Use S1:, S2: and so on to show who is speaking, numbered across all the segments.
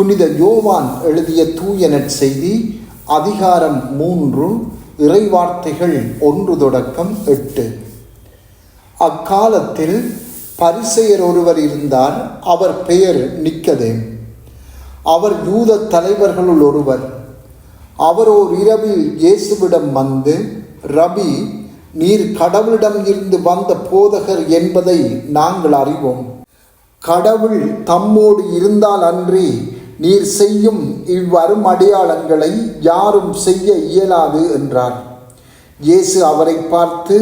S1: புனித யோவான் எழுதிய தூய நற்செய்தி அதிகாரம் மூன்று இறைவார்த்தைகள் ஒன்று தொடக்கம் எட்டு. அக்காலத்தில் பரிசெயர் ஒருவர் இருந்தார் அவர் பெயர் நிக்கதே. அவர் யூத தலைவர்களுள் ஒருவர். அவர் ஓர் இரவில் இயேசுவிடம் வந்து ரபி நீர் கடவுளிடம் இருந்து வந்த போதகர் என்பதை நாங்கள் அறிவோம். கடவுள் தம்மோடு இருந்தால் அன்றி நீர் செய்யும் இவ்வரும் அடையாளங்களை யாரும் செய்ய இயலாது என்றார். இயேசு அவரை பார்த்து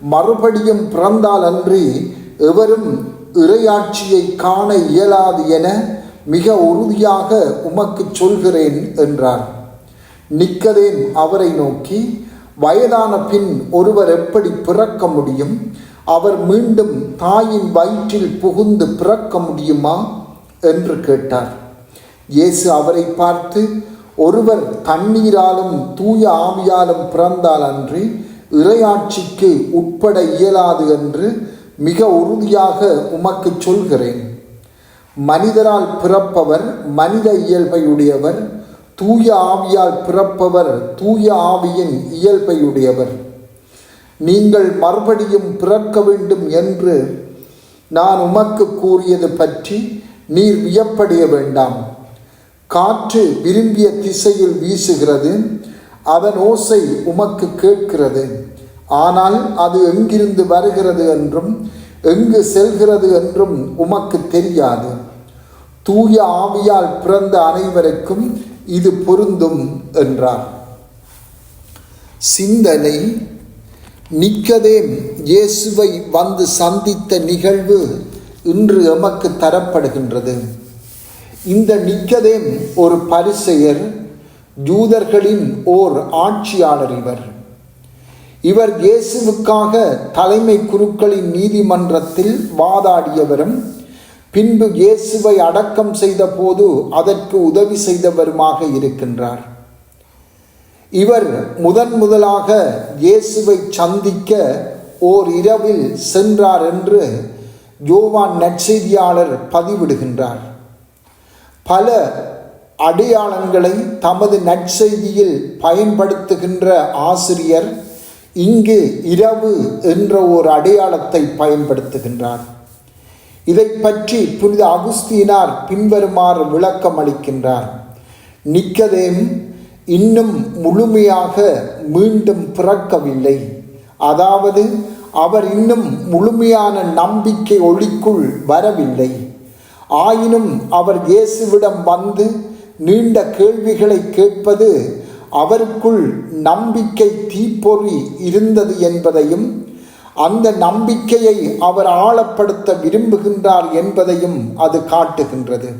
S1: மறுபடியும் பிறந்தால் அன்றி எவரும் இறையாட்சியை காண இயலாது என மிக உறுதியாக உமக்கு சொல்கிறேன் என்றார். நிக்கதேன் அவரை நோக்கி வயதான பின் ஒருவர் எப்படி பிறக்க முடியும்? அவர் மீண்டும் தாயின் வயிற்றில் புகுந்து பிறக்க முடியுமா? என்று கேட்டார். இயேசு அவரை பார்த்து ஒருவர் தண்ணீராலும் தூய ஆவியாலும் பிறந்தால் அன்றி இறையாட்சிக்கு உட்பட இயலாது என்று மிக உறுதியாக உமக்கு சொல்கிறேன். மனிதரால் பிறப்பவர் மனித இயல்பையுடையவர் தூய ஆவியால் பிறப்பவர் தூய ஆவியின் இயல்பையுடையவர். நீங்கள் மறுபடியும் பிறக்க வேண்டும் என்று நான் உமக்கு கூறியது பற்றி நீர் வியப்படைய வேண்டாம். காற்று விரும்பிய திசையில் வீசுகிறது அதன் ஓசை உமக்கு கேட்கிறது. ஆனால் அது எங்கிருந்து வருகிறது என்றும் எங்கு செல்கிறது என்றும் உமக்கு தெரியாது. தூய ஆவியால் பிறந்த அனைவருக்கும் இது பொருந்தும் என்றார். சிந்தனை. நிக்கதேம் இயேசுவை வந்து சந்தித்த நிகழ்வு இன்று எமக்கு தரப்படுகின்றது. இந்த நிக்கதேம் ஒரு பரிசெயர் ஜூதர்களின் ஓர் ஆட்சியாளர் இவர். இவர் இயேசுவுக்காக தலைமை குருக்களின் நீதிமன்றத்தில் வாதாடியவரும் பின்பு இயேசுவை அடக்கம் செய்த போது அதற்கு உதவி செய்தவருமாக இருக்கின்றார். இவர் முதன் முதலாக இயேசுவை சந்திக்க ஓர் இரவில் சென்றார் என்று ஜோவான் நற்செய்தியாளர் பதிவிடுகின்றார். பல அடையாளங்களை தமது நற்செய்தியில் பயன்படுத்துகின்ற ஆசிரியர் இங்கு இரவு என்ற ஒரு அடையாளத்தை பயன்படுத்துகின்றார். இதை பற்றி புனித அகுஸ்தீனார் பின்வருமாறு விளக்கம் அளிக்கின்றார். நிக்கதேம் இன்னும் முழுமையாக மீண்டும் பிறக்கவில்லை. அதாவது அவர் இன்னும் முழுமையான நம்பிக்கை ஒளிக்குள் வரவில்லை. ஆயினும் அவர் இயேசுவிடம் வந்து நீண்ட கேள்விகளை கேட்பது அவருக்குள் நம்பிக்கை தீப்பொறி இருந்தது என்பதையும் அந்த நம்பிக்கையை அவர் ஆழப்படுத்த விரும்புகின்றார் என்பதையும் அது காட்டுகின்றது.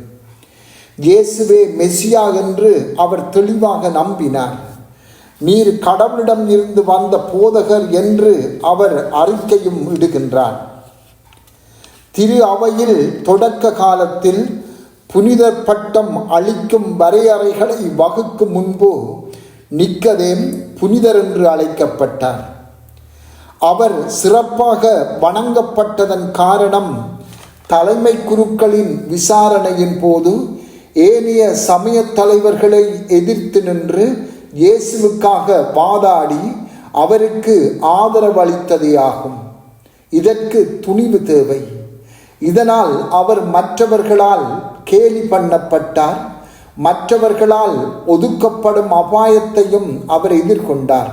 S1: இயேசுவே மெசியா என்று அவர் தெளிவாக நம்பினார். நீர் கடவுளிடம் இருந்து வந்த போதகர் என்று அவர் அறிக்கையும் இடுகின்றார். திரு அவையில் தொடக்க காலத்தில் புனிதர் பட்டம் அளிக்கும் வரையறைகளை வகுக்கும் முன்பு நிக்கதேம் புனிதர் என்று அழைக்கப்பட்டார். அவர் சிறப்பாக வணங்கப்பட்டதன் காரணம் தலைமை குருக்களின் விசாரணையின் போது ஏனைய சமய தலைவர்களை எதிர்த்து நின்று இயேசுவுக்காக வாதாடி அவருக்கு ஆதரவளித்ததே ஆகும். இதற்கு துணிவு தேவை. இதனால் அவர் மற்றவர்களால் கேலி பண்ணப்பட்டார் மற்றவர்களால் ஒதுக்கப்படும் அபாயத்தையும் அவர் எதிர்கொண்டார்.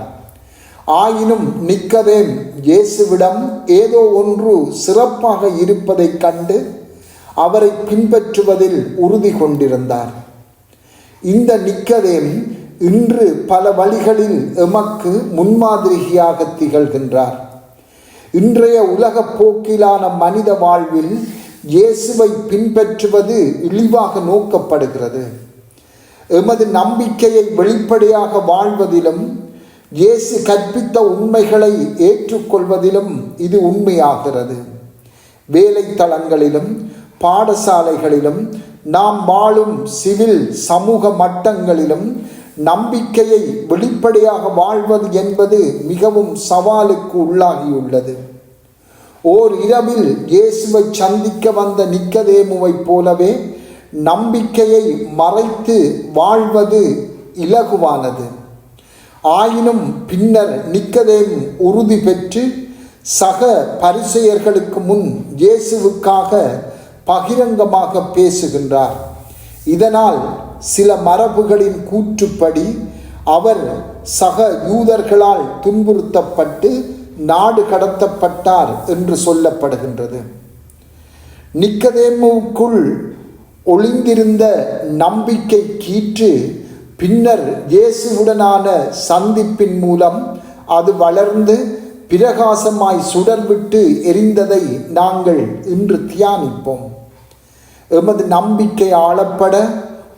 S1: ஆயினும் நிக்கதேம் இயேசுவிடம் ஏதோ ஒன்று சிறப்பாக இருப்பதைக் கண்டு அவரை பின்பற்றுவதில் உறுதி கொண்டிருந்தார். இந்த நிக்கதேம் இன்று பல வழிகளில் எமக்கு முன்மாதிரியாக திகழ்கின்றார். இன்றைய உலக போக்கிலான மனித வாழ்வில் இயேசுவை பின்பற்றுவது இழிவாக நோக்கப்படுகிறது. எமது நம்பிக்கையை வெளிப்படையாக வாழ்வதிலும் இயேசு கற்பித்த உண்மைகளை ஏற்றுக்கொள்வதிலும் இது உண்மையாகிறது. வேலைத்தளங்களிலும் பாடசாலைகளிலும் நாம் வாழும் சிவில் சமூக மட்டங்களிலும் நம்பிக்கையை வெளிப்படையாக வாழ்வது என்பது மிகவும் சவாலுக்கு உள்ளாகியுள்ளது. ஓர் இரவில் இயேசுவை சந்திக்க வந்த நிக்கதேமுவைப் போலவே நம்பிக்கையை மறைத்து வாழ்வது இலகுவானது. ஆயினும் பின்னர் நிக்கதேம் உறுதி பெற்று சக பரிசெயர்களுக்கு முன் இயேசுவுக்காக பகிரங்கமாக பேசுகின்றார். இதனால் சில மரபுகளின் கூற்றுப்படி அவர் சக யூதர்களால் துன்புறுத்தப்பட்டு நாடு கடத்தப்பட்டார் என்று சொல்லப்படுகின்றது. நிக்கதேமுவுக்குள் ஒளிந்திருந்த நம்பிக்கை கீற்று பின்னர் இயேசுவுடனான சந்திப்பின் மூலம் அது வளர்ந்து பிரகாசமாய் சுடர்விட்டு எரிந்ததை நாங்கள் இன்று தியானிப்போம். எமது நம்பிக்கை ஆளப்பட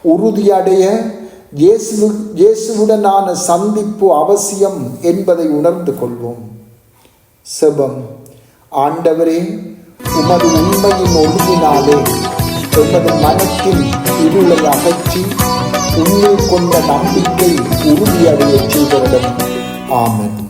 S1: உறுதியடைய இயேசு இயேசுவுடனான சந்திப்பு அவசியம் என்பதை உணர்ந்து கொள்வோம். செபம். ஆண்டவரே உமது உண்மையின் ஒழுங்கினாலே எமது மனத்தின் இருளை அகற்றி உண்மை கொண்ட நம்பிக்கை உறுதியடைய செய்தவரிடம் ஆமன்.